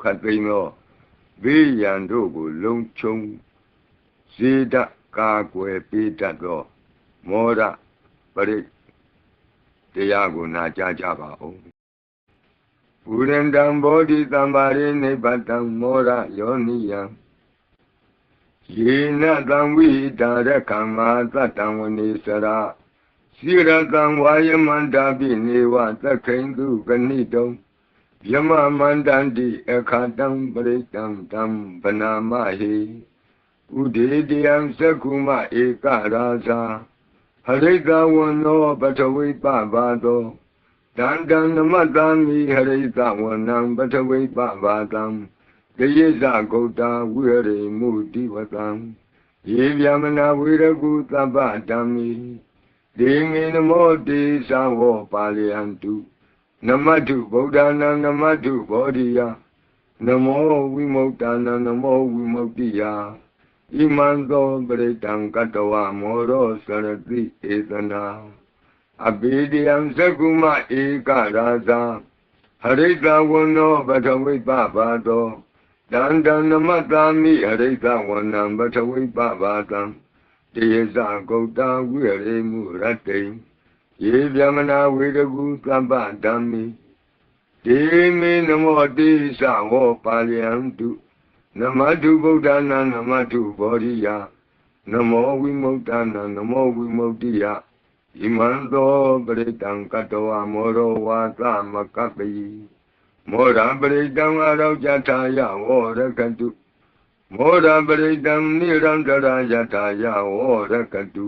ခတ်သိမ်းသောဘေးရန်တို့ကိုလုံခြုံစေတတ်ကာကွယ်ပေးတတ်သောမောရပရိတရားကိုနာကြားကြပါဦးဘုရန္တံဘောဓိတံပါရိနိဗ္ဗတံမောရယောနိယံယေနတံဝိတာရကမ္မာသတ္တံဝနေစရာစိရတံဝါယမန္တာပိနေဝသက္ခိန်တုကဏိတုံ ယမမန္တန္တိအခါတံပရိတံတံဗနာမဟိဥဒေတယံသက္ကုမဧကရာဇာဟရိတဝနောပထဝိပဘာသောတန္တံနမတံမိဟရိတဝနံပထဝိပဘာတံတယေဇဂௌတာဝိရေမုတိဝတံယေဗျမနာဝိရကုသဗ္ဗဓမ္မိဒေမေနမောတေသဝောပါလယန္တု နမတုဗုဒ္ဓနာနမတုဘောဓိယနမောဝိမု ക്ത နာနမောဝိမု ക്തി ယဣမံသောပရိတံကတဝမောရောစရတိဧတနာအဘိဓိယံသကုမဧကရာဇာဟရိတဝနောပထဝိပဘာသောတန္တနမတာမိဟရိတဝနံပထဝိပဘာတံတေယဇဂௌတဝိရေမုရတ္တိ ယေဗျမနာဝေရကုသဗ္ဗဓမ္မိဒေမေနမောတိသဟောပါလယံတုနမတုဗုဒ္ဓနာနမတုဘောဓိယနမောဝိမု ക്ത နာနမောဝိမု ക്തി ယဣမံသောပရိတံကတဝမောရောဝါသမကပ္ပိမောရပရိတံအရောကြထာယဝောရကတုမောရပရိတံနိရန္တရာယထာယဝောရကတု